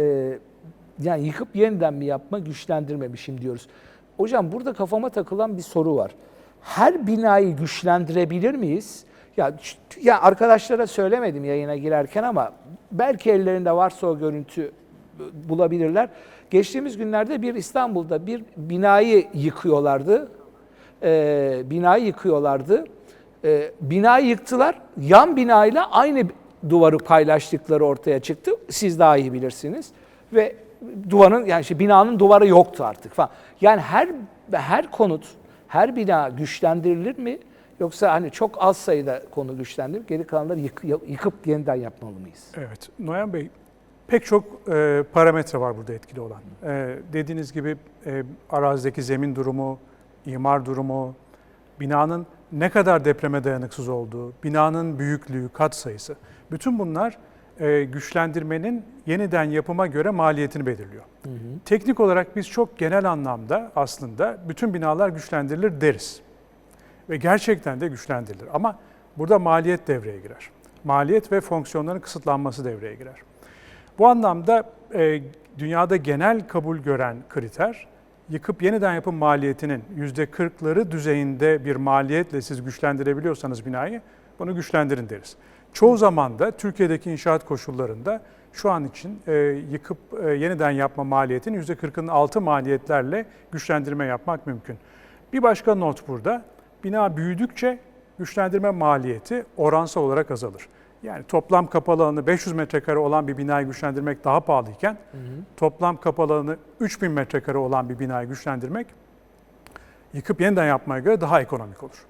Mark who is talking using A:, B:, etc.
A: Ee, yani yıkıp yeniden mi yapma, güçlendirme mi şimdi diyoruz. Hocam burada kafama takılan bir soru var. Her binayı güçlendirebilir miyiz? Ya, ya arkadaşlara söylemedim yayına girerken ama belki ellerinde varsa o görüntü bulabilirler. Geçtiğimiz günlerde bir İstanbul'da bir binayı yıkıyorlardı. Ee, binayı yıkıyorlardı. Ee, binayı yıktılar. Yan binayla aynı duvarı paylaştıkları ortaya çıktı. Siz daha iyi bilirsiniz. Ve duvarın yani işte binanın duvarı yoktu artık falan. Yani her her konut, her bina güçlendirilir mi? Yoksa hani çok az sayıda konu güçlendirip geri kalanları yık- yıkıp yeniden yapmalı mıyız?
B: Evet, Noyan Bey pek çok e, parametre var burada etkili olan. E, dediğiniz gibi e, arazideki zemin durumu, imar durumu, binanın ne kadar depreme dayanıksız olduğu, binanın büyüklüğü, kat sayısı. Bütün bunlar e, güçlendirmenin yeniden yapıma göre maliyetini belirliyor. Teknik olarak biz çok genel anlamda aslında bütün binalar güçlendirilir deriz. Ve gerçekten de güçlendirilir. Ama burada maliyet devreye girer. Maliyet ve fonksiyonların kısıtlanması devreye girer. Bu anlamda e, dünyada genel kabul gören kriter, yıkıp yeniden yapım maliyetinin %40'ları düzeyinde bir maliyetle siz güçlendirebiliyorsanız binayı, bunu güçlendirin deriz. Çoğu zaman da Türkiye'deki inşaat koşullarında şu an için e, yıkıp e, yeniden yapma maliyetinin %40'ının altı maliyetlerle güçlendirme yapmak mümkün. Bir başka not burada, bina büyüdükçe güçlendirme maliyeti oransal olarak azalır. Yani toplam kapalı alanı 500 metrekare olan bir binayı güçlendirmek daha pahalıyken toplam kapalı alanı 3000 metrekare olan bir binayı güçlendirmek yıkıp yeniden yapmaya göre daha ekonomik olur.